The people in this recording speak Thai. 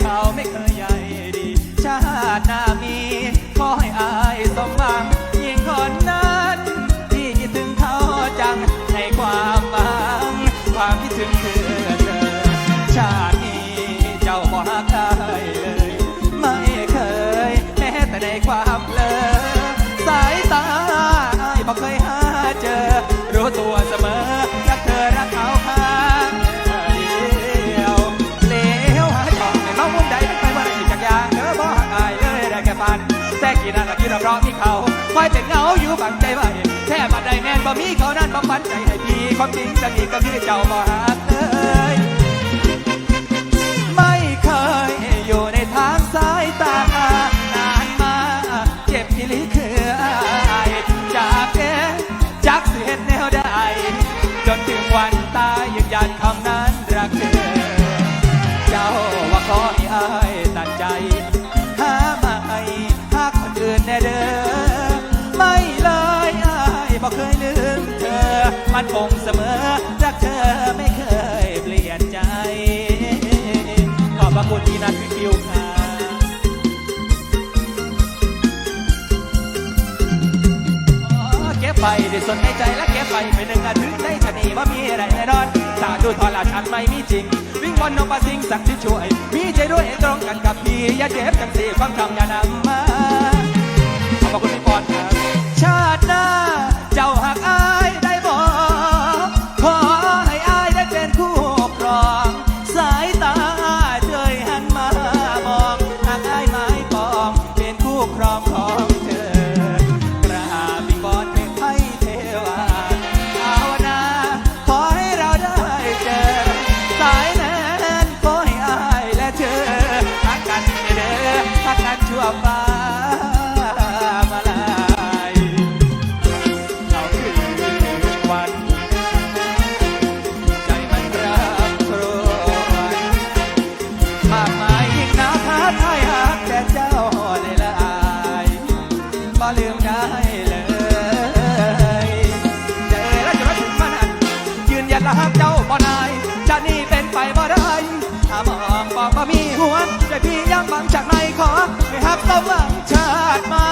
เขาไม่เคยใหญ่ดี ชาติหน้ามี ขอให้อายสมบังยิ่งคนนั้นที่คิดถึงเขาจังในความบางความคิดถึงคือเธอ ชาตินี้เจ้าบ่ฮักได้เลย ไม่เคยแม้แต่ในความเลอสายตา ฝันแต่กี่นั่นละกี่เพราะมีเขาคอยเป็นเงาอยู่บังใจไว้แค่บัดใดแม่นบ่มีเขานั้นบ่ฝันใจให้พี่ความจริงจะมีก็คือเจ้าบ่ฮัก นคงเสมอ รักเธอไม่เคยเปลี่ยนใจ ขอบพระคุณที่นัดพี่ฟิวค่ะก็บไปด้วยส่วนในใจและเก็บไปเป็นหนึ่งอาทิตย์ในชนีว่ามีอะไรแน่นอนถ้าดูทอละชันไม่มีจริง วิ่งบอลนกปลาสิงสักที่ช่วย มีใจด้วยตรงกันกับพี่ อย่าเจ็บจังสีฟังคำอย่านำมา คราม ตะวังชาติมา